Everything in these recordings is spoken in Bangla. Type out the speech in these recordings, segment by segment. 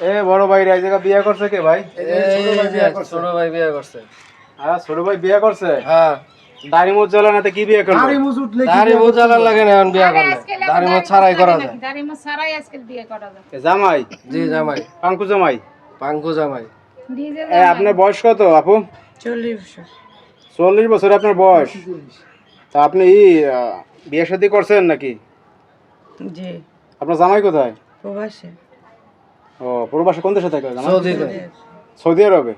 এ বড় ভাই এই জায়গা বিয়ে করছে কে ভাই? ছোট ভাই বিয়ে করছে। হ্যাঁ ছোট ভাই বিয়ে করছে? হ্যাঁ। দাড়ি কি বিয়ে করল? দাড়ি মুখ জ্বালার লাগে না এখন বিয়ে করলে। দাড়ি ছাড়াই করা যায়। দাড়ি মুখ ছাড়াই আজকে বিয়ে করা যায়। জামাই? জি জামাই। পাঙ্কু জামাই? পাঙ্কু জামাই। এ আপনার বয়স কত আপু? চল্লিশ বছর। চল্লিশ বছর আপনার বয়স। তা আপনি ই আহ, বিয়ে শাদী করছেন নাকি? জি। আপনার জামাই কোথায়? প্রবাসে। ও প্রবাসে কোন দেশে থাকে? সৌদিতে সৌদি আরবে।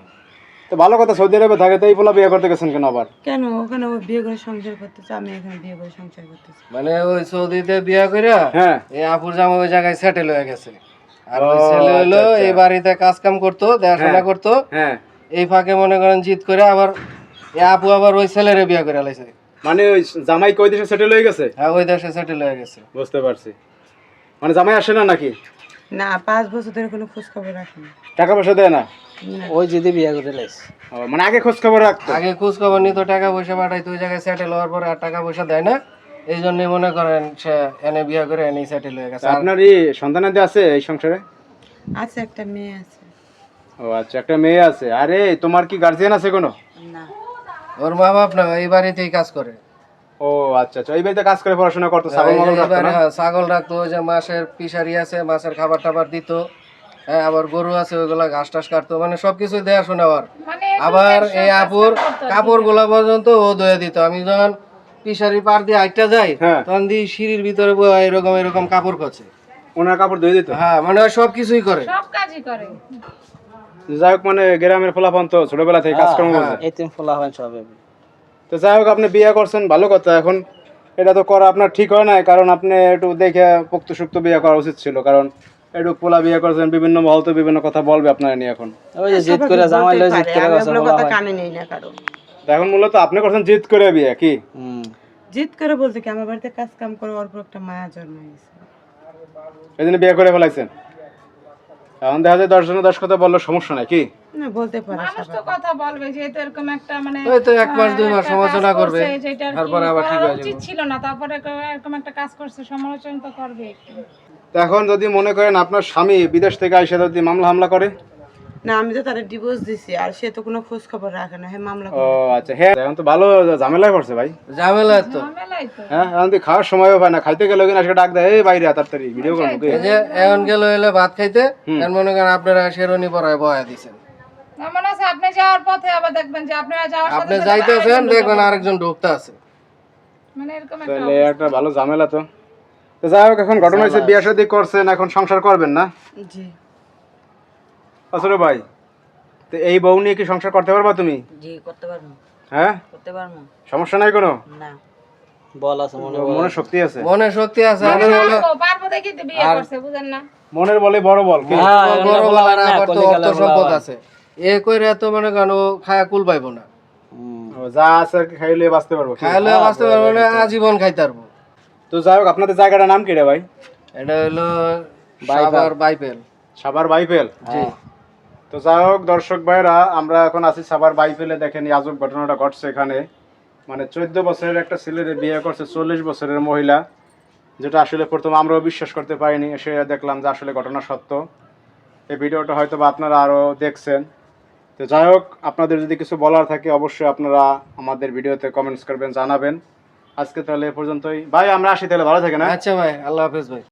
তো ভালো কথা সৌদি আরবে থাকে তো এই পোলা বিয়ে করতে গেছেন কেন আবার? কেন? ওখানে ও বিয়ে করে সংসার করতেছে আমি এখানে বিয়ে করে সংসার করতেছি। মানে ওই সৌদিতে বিয়ে করে হ্যাঁ। এই আপুর জামাই ওই জায়গায় সেটেল হয়ে গেছে। আর ওই ছেলে হলো আচ্ছা, আচ্ছা। এই বাড়িতে কাজ কাম করতো দেখাশোনা হ্যাঁ। করতো। হ্যাঁ। এই ফাঁকে মনে করেন জিত করে আবার এই আপু আবার ওই ছেলেরে বিয়ে করে লাইছে। মানে ওই জামাই কই দেশে সেটেল হয়ে গেছে? হ্যাঁ ওই দেশে সেটেল হয়ে গেছে। বুঝতে পারছি। মানে জামাই আসে না নাকি? না পাঁচ বছর ধরে কোনো খোঁজ খবর রাখেনি টাকা পয়সা দেয় না? ওই যদি বিয়ে করে লাইছে। ও, মানে আগে খোঁজ খবর রাখতো? আগে খোঁজ খবর নিত টাকা পয়সা পাঠাইতো ওই জায়গায় সেটেল হওয়ার পরে আর টাকা পয়সা দেয় না। এই জন্যই মনে করেন সে এনে বিয়ে করে এনেই সেটেল হয়ে গেছে। আপনার ই সন্তানাদি আছে এই সংসারে? আছে একটা মেয়ে আছে। ও আচ্ছা একটা মেয়ে আছে। আরে তোমার কি গার্জিয়ান আছে কোনো? না। ওর মা বাপ না এই বাড়িতেই কাজ করে। ও আচ্ছা আচ্ছা। এই বাড়িতে কাজ করে পড়াশোনা করতো ছাগল মাগল রাখতো না? হ্যাঁ, ছাগল রাখতো ওই যে মাছের পিসারি আছে মাছের খাবার টাবার দিত। হ্যাঁ আবার গরু আছে ওইগুলা ঘাস টাস কাটতো। মানে সবকিছু দেখাশোনা ওর। আবার এই আপুর কাপড়গুলা পর্যন্ত ও ধুয়ে দিত। আমি যখন পিসারি পার দিয়ে আইটা যাই হ্যাঁ। তখন দি সিঁড়ির ভিতরে এরকম এরকম কাপড় করছে ওনার কাপড় ধুয়ে দিত? হ্যাঁ মানে ও সবকিছুই করে। সব কাজই করে। যাই হোক মানে গ্রামের ফলাফল তো ছোটবেলা থেকে কাজকর্ম করছে এতিম ফোলা হয় সব তো যাই হোক আপনি বিয়ে করছেন ভালো কথা। এখন এটা তো করা আপনার ঠিক হয় না কারণ আপনি একটু দেখে পোক্ত সুক্ত বিয়ে করা উচিত ছিল কারণ একটু পোলা বিয়ে করছেন বিভিন্ন মহল তো বিভিন্ন কথা বলবে আপনার নিয়ে এখন। ওই যে জিত করে জামাই লই জিত করে কথা কানে নেই না কারও। এখন মূলত আপনি করছেন জিত করে বিয়ে কি? জিদ করে বলতে কি আমার বাড়িতে কাজ কাম করে অল্প একটা মায়া জন্ম হয়েছে এই জন্য বিয়ে করে ফেলাইছেন? এখন দেখা যায় দশ জনে দশ কথা বলল সমস্যা নাই কি? বলতে পারে মানুষ তো কথা বলবে যেহেতু এরকম একটা মানে ওই তো এক মাস দুই মাস সমালোচনা করবে তারপরে আবার ঠিক হয়ে যাবে? ছিল না তারপরে এরকম একটা কাজ করছে সমালোচনা তো করবে এখন যদি মনে করেন আপনার স্বামী বিদেশ থেকে আইসা যদি মামলা হামলা করে না আমি তো তারা ডিভোর্স দিছি আর সে তো কোনো খোঁজ খবর রাখে না হ্যাঁ মামলা ও আচ্ছা হ্যাঁ এখন তো ভালো ঝামেলায় পড়ছে ভাই। ঝামেলা তো। হ্যাঁ এখন তো খাওয়ার সময়ও পায় না খাইতে গেলে কিনা আজকে ডাক দেয় এই বাইরে তাড়াতাড়ি ভিডিও যে এখন গেল এলে ভাত খাইতে মনে করেন আপনারা শেরনি পরায় বয়া দিছেন। এমন আছে আপনি যাওয়ার পথে আবার দেখবেন যে আপনারা যাওয়ার আপনি সাথে যাইতেছেন দেখবেন আরেকজন ঢুকতে আছে। মানে এরকম একটা তাহলে একটা ভালো ঝামেলা তো। তো যাই হোক এখন ঘটনা হয়েছে বিয়ে শাদী করছেন এখন সংসার করবেন না? জি। আসলে ভাই তো এই বউ নিয়ে কি সংসার করতে পারবা তুমি? জি করতে পারব। হ্যাঁ? করতে পারব। সমস্যা নাই কোনো? না। মনে শক্তি আছে? মনে শক্তি আছে আর পারব, পারব দেখি বিয়ে করছে বুঝেন না। মনের বলে বড় বল কি? বড় অর্থ সম্পদ আছে। এ কইরে মনে ও খায়া কুল পাইবো না। যা আছে খাইলে বাঁচতে পারব? খাইলে বাঁচতে পারব না আজীবন খাইতে পারব। তো যাই হোক আপনাদের জায়গাটার নাম কি রে ভাই? এটা হলো সাবার বাইপেল। সাবার বাইফেল জি তো যাই হোক, দর্শক ভাইরা আমরা এখন আছি সাবার বাইফেলে। দেখেন আজব ঘটনাটা ঘটছে এখানে। মানে চোদ্দ বছরের একটা ছেলের বিয়ে করছে, চল্লিশ বছরের মহিলা, যেটা আসলে প্রথম আমরাও বিশ্বাস করতে পারিনি। এসে দেখলাম যে আসলে ঘটনা সত্য। এই ভিডিওটা হয়তো বা আপনারা আরও দেখছেন। তো যাই হোক, আপনাদের যদি কিছু বলার থাকে, অবশ্যই আপনারা আমাদের ভিডিওতে কমেন্টস করবেন, জানাবেন। আজকে তাহলে এ পর্যন্তই। ভাই, আমরা আসি তাহলে, ভালো থাকে না আচ্ছা ভাই, আল্লাহ হাফেজ ভাই।